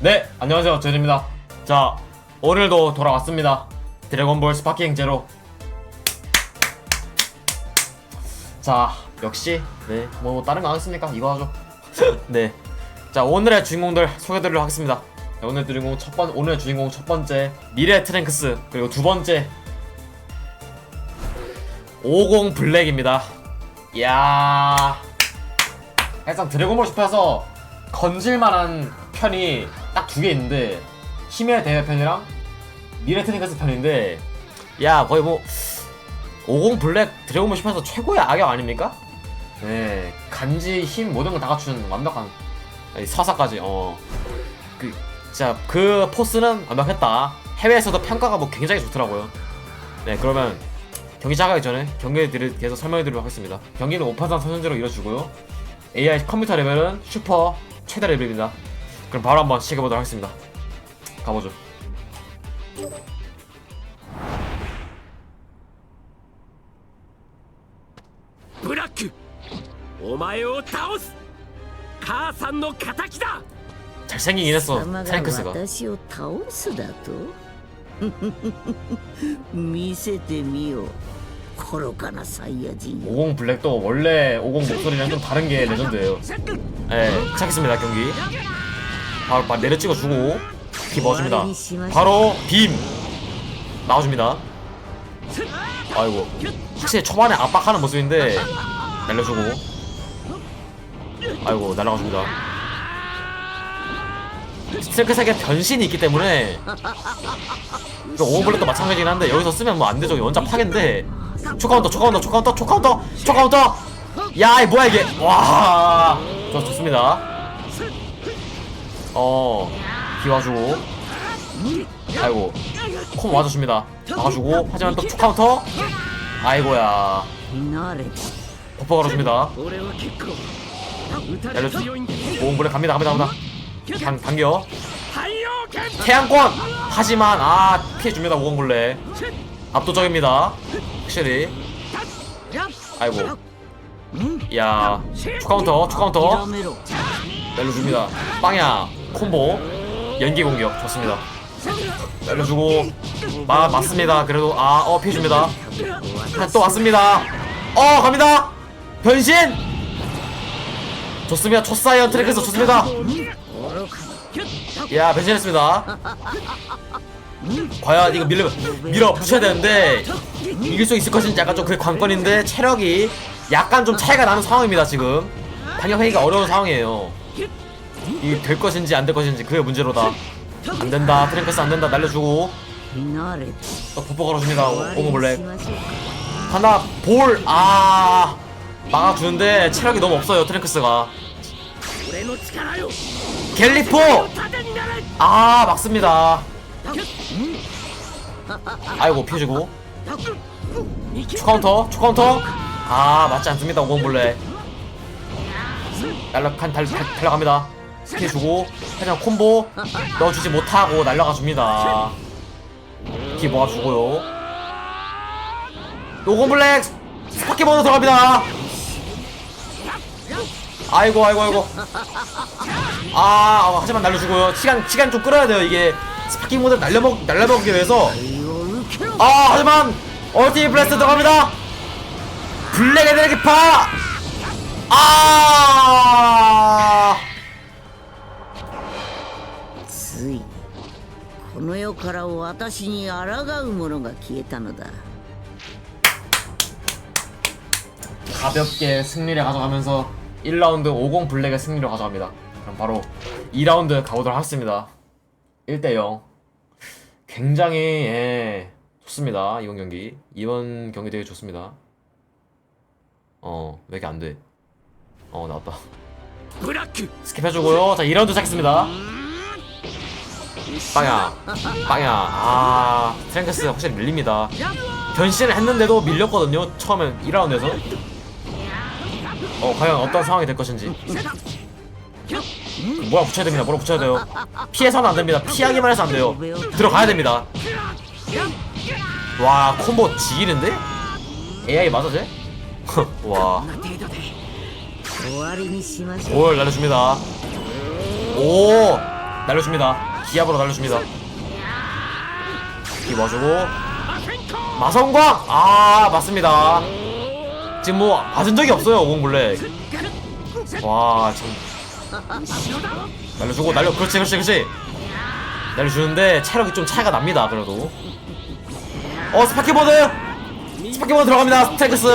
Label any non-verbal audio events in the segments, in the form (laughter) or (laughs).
네, 안녕하세요. 제리입니다. 자, 오늘도 돌아왔습니다. 드래곤볼 스파킹 제로. 자, 역시 네, 뭐 다른 거 안 했습니까? 이거 하죠. (laughs) 네. 자, 오늘의 주인공들 소개드리도록 하겠습니다. 자, 오늘 주인공 첫 번, 오늘 주인공 첫 번째 미래 트랭크스 그리고 두 번째 50 블랙입니다. 이야. 일단 드래곤볼 숲에서 건질만한 편이 딱 두 개 있는데 힘의 대회 편이랑 미래 트랭크스 편인데 야 거의 뭐 50 블랙 드래곤볼 숲에서 최고의 악역 아닙니까? 네 간지 힘 모든 걸 다 갖춘 완벽한 이 서사까지 어그 진짜 그 포스는 완벽했다. 해외에서도 평가가 뭐 굉장히 좋더라고요. 네 그러면 경기 시작하기 전에 대해 계속 설명해드리도록 하겠습니다. 경기는 5파산 선전제로 이뤄지고요. AI 컴퓨터 레벨은 슈퍼 최대 레벨입니다. 그럼 바로 한번 시작해보도록 하겠습니다. 가보죠. ブラックお前を倒す母さんの敵だ 잘생기긴 했어, 様が 트랭크스가. 私を倒すだと見せてみよう愚かなサイヤ人 50 블랙도 원래 50 목소리랑 좀 다른 게 레전드예요. 네, 시작했습니다, 경기. 바로, 바로 내려 찍어주고, 비 넣어줍니다. 바로 빔! 나와줍니다. 아이고. 확실히 초반에 압박하는 모습인데, 날려주고. 아이고, 날아가줍니다. 스트레크색에 변신이 있기 때문에 그 오버블랙도 마찬가지긴 한데 여기서 쓰면 뭐 안 되죠 원작 파괴인데 초카운터 초카운터 초카운터 초카운터 초카운터 야이 뭐야 이게 와 좋, 좋습니다 어 기와주고. 아이고 콤 와줬습니다. 와주고 하지만 또 축카운터? 아이고야. 버퍼 걸었습니다. 열렸어 오브레 갑니다 갑니다 갑니다. 당, 당겨. 태양권! 하지만 아 피해줍니다 모건굴레 압도적입니다. 확실히. 아이고. 야 축카운터 축카운터. 열려줍니다. 빵야. 콤보 연기 공격. 좋습니다. 날려주고. 아 맞습니다. 그래도 아어 피해줍니다. 아, 또 왔습니다. 어 갑니다. 변신! 좋습니다. 초사이언 트랙에서 좋습니다. 야 변신했습니다. 과연 이거 밀려 밀어 붙여야 되는데 이길 수 있을 것인지 약간 좀 그게 관건인데 체력이 약간 좀 차이가 나는 상황입니다 지금. 반격하기가 어려운 상황이에요 이게 될 것인지 안 될 것인지 그게 문제로다. 안 된다. 트랭크스 안 된다. 날려주고. 어, 폭포 걸어줍니다. 오모블랙. 하나 볼아 막아주는데 체력이 너무 없어요 트랭크스가. 갤리포! 아 막습니다. 아이고 피해주고. 초카운터 초카운터. 아 맞지 않습니다 오공블랙. 날라간 달, 달, 달려갑니다. 피해주고 그냥 콤보 넣어주지 못하고 날라가 줍니다. 피 모아주고요? 노건블랙 스파키번호 들어갑니다. 아이고 아이고 아이고. 아 어, 하지만 날려주고요. 시간 시간 좀 끌어야 돼요 이게. 스파킹 모드 날려먹 날려먹기 위해서. 아 하지만 어티 블래스트 들어갑니다. 블랙 에너지 파아! この世から私に抗う者が消えたのだ 가볍게 승리를 가져가면서 1라운드 50 블랙의 승리를 가져갑니다 그럼 바로 2라운드 가보도록 하겠습니다 1대0 굉장히 예, 좋습니다 이번 경기 이번 경기 되게 좋습니다 어 왜 이렇게 안돼 어 나왔다 ブラック 스킵해주고요. 자, 2라운드 시작했습니다. 빵야. 빵야. 아 트랭크스 확실히 밀립니다. 변신을 했는데도 밀렸거든요 처음엔 1라운드에서. 어 과연 어떤 상황이 될 것인지. 뭐라 붙여야 됩니다. 뭐라 붙여야 돼요? 피해서는 안됩니다. 피하기만 해서 안돼요. 들어가야 됩니다. 와 콤보 지일인데? AI 맞아 쟤? (laughs) 와 올 날려줍니다. 오 날려줍니다. 기압으로 날려줍니다. 기 맞주고. 마성광! 아 맞습니다. 지금 뭐 맞은 적이 없어요 오공블랙 와 지금. 날려주고 날려 그렇지 그렇지 그렇지. 날려주는데 체력이 좀 차이가 납니다 그래도. 어 스파키보드! 스파키보드 들어갑니다 스테크스.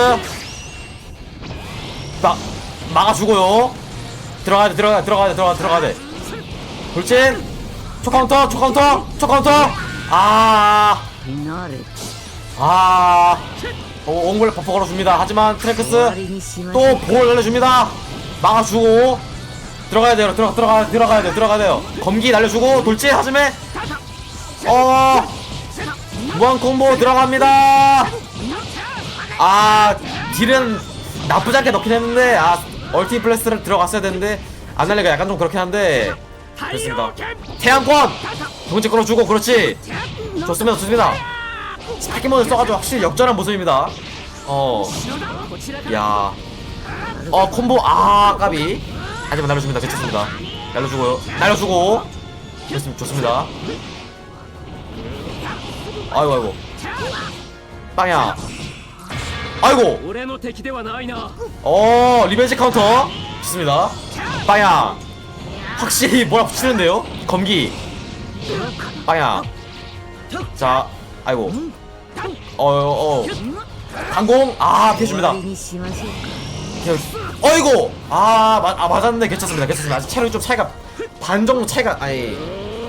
막 막아주고요. 들어가야 돼 들어가야 돼 들어가야 돼 들어가 들어가야 돼. 돌진 첫 카운터, 초 카운터 첫 카운터. 아, 아, 어, 옹골 버퍼 걸어줍니다. 하지만 트랙크스 또 볼을 날려줍니다. 막아주고 들어가야 돼요. 들어가, 들어가, 들어가야 돼요. 들어가야 돼요. 검기 날려주고 돌진 하지매. 어, 무한 콤보 들어갑니다. 아, 딜은 나쁘지 않게 넣긴 했는데 아, 얼티 플래스를 들어갔어야 되는데 안 날리가 약간 좀 그렇긴 한데. 됐습니다. 태양권! 두 번째 끌어주고 그렇지. 좋습니다 좋습니다. 스파이몬을 써가지고 확실히 역전한 모습입니다. 어야. 어 콤보. 아 까비. 하지만 날려줍니다. 괜찮습니다. 날려주고요. 날려주고. 좋습니다 좋습니다. 아이고 아이고. 빵야. 아이고. 어 리벤지 카운터. 좋습니다. 빵야. 확실히 뭐라 붙이는데요? 검기. 빵야. 자 아이고. 어어 어. 어, 어. 항공? 아 피해줍니다. 어이고 아, 마, 아 맞았는데 괜찮습니다. 괜찮습니다. 아직 체력이 좀 차이가 반 정도 차이가 아니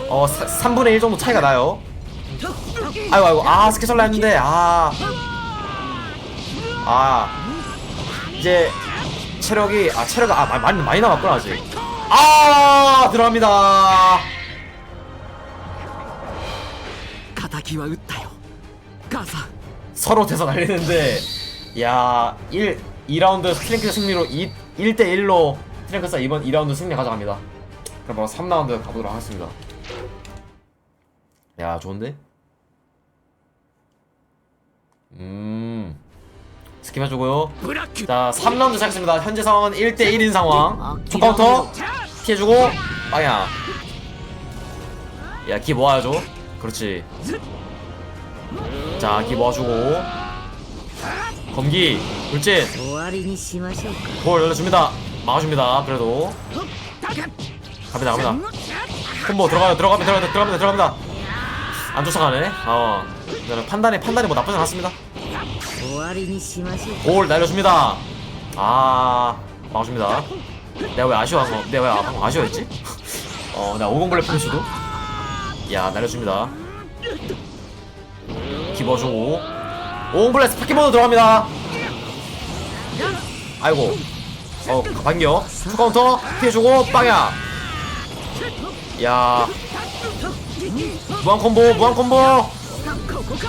어 사, 3분의 1 정도 차이가 나요. 아이고 아이고. 아 스케줄라 했는데 아아. 아. 이제 체력이 아 체력 아 많이 많이 남았구나 아직. 아 들어갑니다. 가타키와 웃다요. 가사. 서로 대사 날리는데 야 1, 2라운드 트랭크 승리로 2, 1대1로 트랭크사 이번 2라운드 승리 가져갑니다. 그럼 바로 3라운드 가보도록 하겠습니다. 야 좋은데? 음. 스킵해주고요. 자 3라운드 시작했습니다. 현재 상황은 1대1인 상황. 초카운터. 피해주고. 빵야. 야기 모아줘 그렇지. 자기 모아주고. 검기 돌진. 돌 열려줍니다. 막아줍니다 그래도. 갑니다 갑니다. 콤보 들어가요 들어가면 들어갑니다 들어갑니다 들어갑니다. 안 쫓아가네. 어. 판단이 판단이 뭐 나쁘지 않았습니다. 골 날려줍니다. 아 막아줍니다. 내가 왜 아쉬워한 거 내가 왜 아- 방금 아쉬워했지? (laughs) 어 내가 50블랙 프레시도? 야 날려줍니다. 기버주고 50블랙 스파키모드 들어갑니다. 아이고. 어 반격 투카운터. 피해주고 빵야. 야. 무한 콤보 무한 콤보.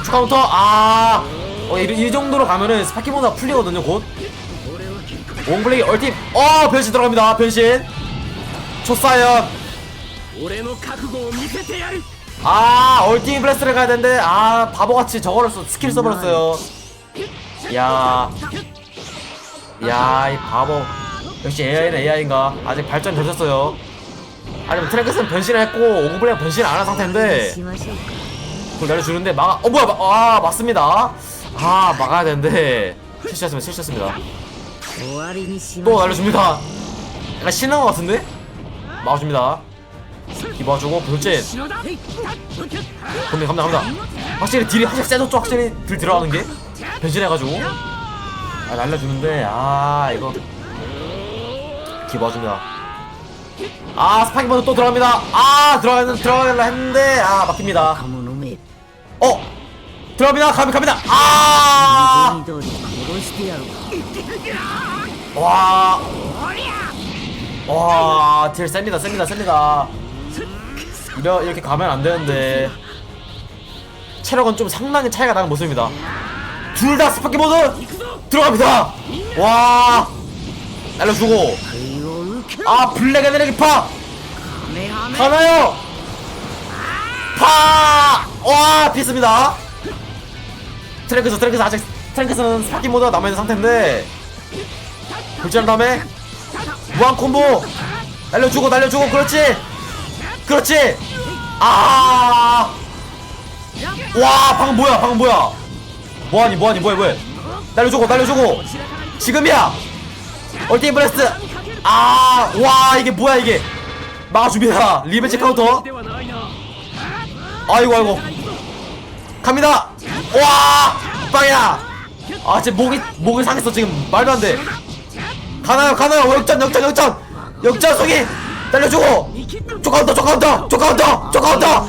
투카운터. 아. 어, 이, 이 정도로 가면은 스파키모드가 풀리거든요 곧 옹블레이 얼팀. 어 변신 들어갑니다. 변신. 초사연 아 얼팀 블래스를 가야 되는데 아 바보같이 저거를 써, 스킬 써버렸어요. 야야이 바보. 역시 AI는 AI인가? 아직 발전 되셨어요. 아니면 뭐 트랭크스는 변신을 했고 옹블레이가 변신을 안 한 상태인데. 그걸 내려주는데 막아 어 뭐야 아 맞습니다. 아 막아야 되는데. 실수했습니다 실수했습니다. 또 날려줍니다. 약간 신난 것 같은데? 막아줍니다. 기봐주고 돌진 갑니다 갑니다 갑니다. 확실히 딜이 확실히 세졌죠 확실히 딜 들어가는 게 변신해가지고. 아 날려주는데 아 이거. 기봐줍니다. 아 스파이크 먼저 또 들어갑니다. 아 들어가는 들어가려 했는데 아 막힙니다. 어 들어갑니다. 갑니다 갑니다. 아! 와. 와, 딜 셉니다, 셉니다, 셉니다. 이러, 이렇게 가면 안 되는데. 체력은 좀 상당히 차이가 나는 모습입니다. 둘 다 스파키 모드! 들어갑니다! 와! 날려주고. 아, 블랙 에너지 파! 가나요! 파! 와, 피했습니다. 트랙에서, 트랙에서 아직 탱크스는 스파키 모드가 남아있는 상태인데 돌진한 다음에 무한 콤보! 날려주고 날려주고 그렇지! 그렇지! 아와 방금 뭐야 방금 뭐야? 뭐하니 뭐하니 뭐해 뭐해? 날려주고 날려주고! 지금이야! 얼티인 브레스트! 아와 이게 뭐야 이게? 막아줍니다 리벤지 카운터? 아이고 아이고. 갑니다! 와 빵이야! 아 지금 목이 목이 상했어 지금 말도 안돼 가나요 가나요 역전 역전 역전 역전 속이 날려주고 쪼카운터 쪼카운터 쪼카운터 쪼카운터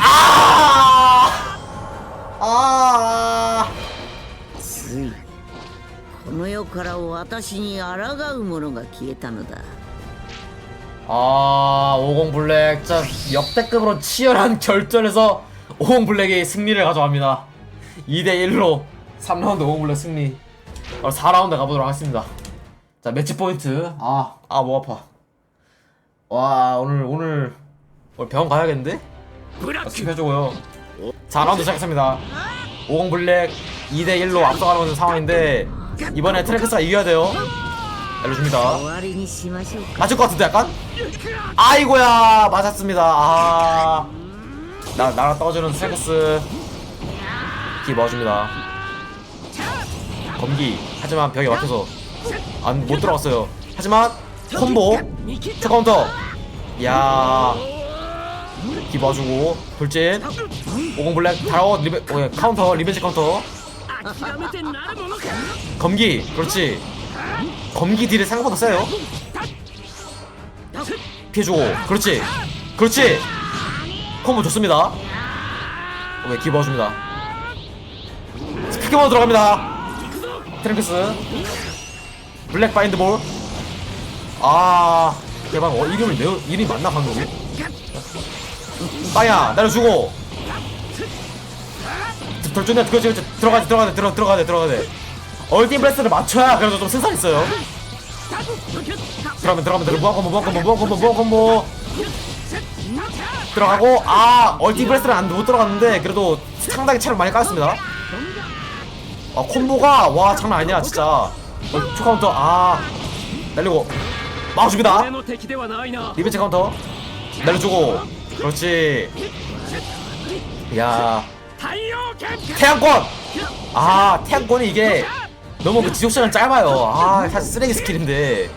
아 아, ついこの世から私に抗う者が消えたのだ 아, 50 블랙 진짜 역대급으로 치열한 결전에서 (laughs) 50 블랙이 승리를 가져갑니다. 2대 1로 3라운드 50 블랙 승리. 바로 4라운드 가보도록 하겠습니다. 자, 매치 포인트. 아, 아, 목 아파. 와, 오늘 오늘 오늘 병원 가야겠는데? ブラック 스킵해주고요. 4라운드 시작했습니다. 50 블랙 2대 1로 앞서가는 상황인데 이번에 트레크스가 이겨야 돼요. 알려줍니다. 終わりにしましょうか 맞을 것 같은데 약간? 아이고야 맞았습니다 아... 나, 나랑 떠주는 스트레스 기 먹어줍니다 검기. 하지만 벽에 막혀서 안 못 들어갔어요. 하지만 콤보. 첫 카운터 이야. 기봐주고. 돌진. 오공 블랙 다워. 리베 어, 예, 카운터 리벤지 카운터. 검기. 그렇지. 검기 딜이 생각보다 세요. 피해주고. 그렇지. 그렇지. 콤보 좋습니다. 오케이 기봐줍니다. 스피커만 들어갑니다. 트랭크스. 블랙 바인드볼. 아 대박. 어 이름이 매우 이름이 맞나 방금 빵야 날려주고. 돌진해 그렇지 그렇지. 들어가야 돼 들어가야 돼 들어 들어가야 돼 들어가야 돼. 얼티 브레스를 맞춰야 그래도 좀 승산 있어요. 들어가면 들어가면 들어 무한 콤보 무한 콤보 무한 콤보 무한 콤보. 들어가고 아 얼티 브레스는 안못 들어갔는데 그래도 상당히 체력 많이 깔았습니다 아 콤보가? 와 장난 아니야 진짜. 어, 초카운터. 아 날리고. 마우 죽이다. 리벤치 카운터. 날려주고. 그렇지. 야. 태양권! 아 태양권이 이게 너무 그 지속 시간 짧아요. 아 사실 쓰레기 스킬인데.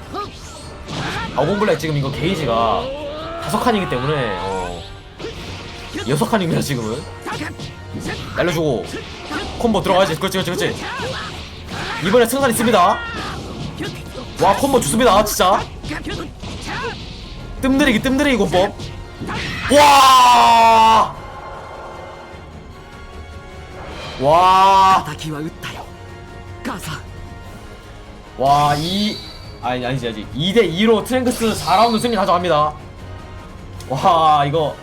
아공블랙 지금 이거 게이지가 다섯 칸이기 때문에 어. 여섯 칸이구나 지금은. 날려주고. 콤보 들어가야지 그렇지 그렇지 그렇지 이번에 승산 있습니다 와 콤보 좋습니다 진짜 뜸들이기 뜸들이기 콤보 와! 와! 와, 이 아니 아니지 아직 2대 2로 트랭크스 4라운드 승리 가져갑니다. 와, 이거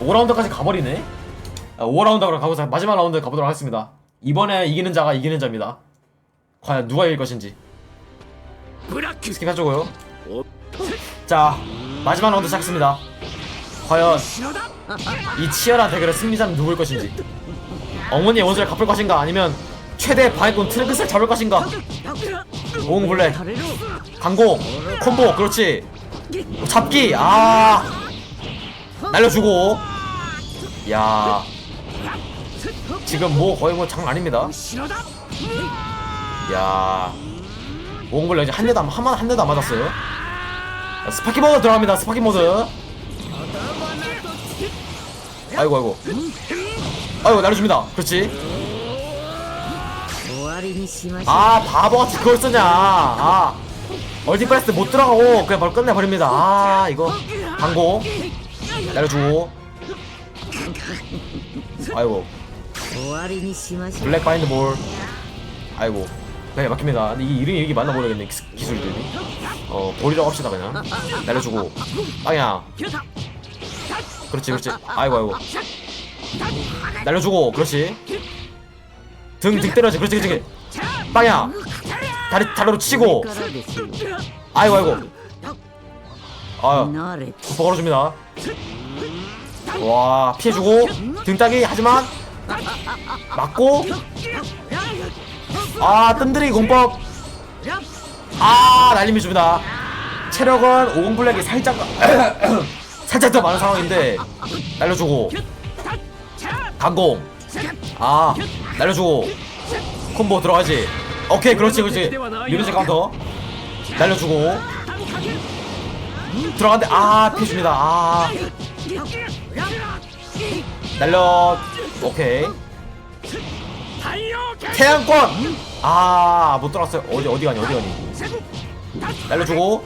5라운드까지 가버리네. 아, 5라운드로 가보자. 마지막 라운드 가보도록 하겠습니다. 이번에 이기는 자가 이기는 자입니다. 과연 누가 이길 것인지. 스킵 해주고요. 어? 자, 마지막 라운드 시작했습니다. 과연 이 치열한 대결의 승리자는 누구일 것인지. 어머니의 원수를 갚을 것인가 아니면 최대 방해꾼 트랭크스를 잡을 것인가 오웅 블랙 광고, 콤보 그렇지 잡기 아 날려주고 야 지금 뭐 거의 뭐 장난 아닙니다. 야 몽골이 한 대도 한, 한 대도 안 맞았어요. 스파키 모드 들어갑니다. 스파키 모드. 아이고 아이고. 아이고 날려줍니다. 그렇지. 아 바보같이 그걸 쓰냐 아 얼티프레스 못 들어가고 그냥 바로 끝내버립니다 아 이거 광고 날려주고 아이고 블랙 바인드 볼 아이고. 그냥 막힙니다. 근데 이 이름이 이게 맞나 모르겠네 기, 기술들이. 어 볼이라고 합시다 그냥. 날려주고. 빵야. 그렇지 그렇지. 아이고 아이고. 날려주고 그렇지. 등 등 때려지. 그렇지 그렇지 빵야. 다리 다리로 치고. 아이고 아이고. 아유 걸어줍니다. 와 피해주고. 등 따기 하지만. 맞고? 아 뜸들이 공법. 아 날림이 줍니다. 체력은 오공 블랙이 살짝 (clears throat) 살짝 아재도 많은 상황인데 날려주고. 강공. 아 날려주고. 콤보 들어가지. 오케이 그렇지 그렇지. 리벤지 카운터. 날려주고. 들어간데 아 피해줍니다. 아 날려. 오케이. 태양권! 아못 들어갔어요. 어디 어디 가니 어디 가니? 날려주고.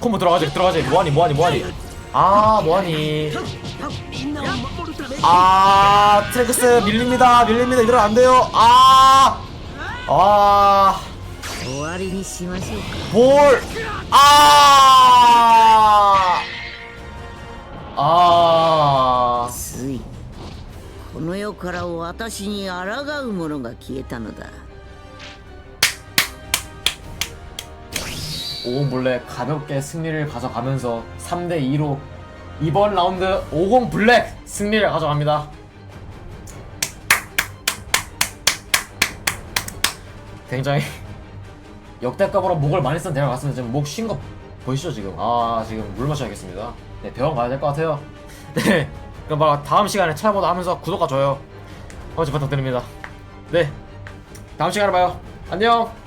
콤보 들어가지 들어가지. 뭐하니 뭐하니 뭐하니? 아 뭐하니? 아 트랙스 밀립니다. 밀립니다. 이러면 안 돼요. 아아. 볼! 아! 아! の世から私に抗う者が消えたのだ 오공 블랙 가볍게 승리를 가져가면서 3대 2로 이번 라운드 50 블랙 승리를 가져갑니다. 굉장히 (laughs) 역대급으로 목을 많이 쓴 대화 같습니다. 지금 목 쉰 거 보이시죠 지금? 아 지금 물 마셔야겠습니다. 네 병원 가야 될 것 같아요. 네 그럼 막 다음 시간에 찾아보다 하면서 구독과 좋아요 한 번씩 부탁드립니다. 네 다음 시간에 봐요. 안녕.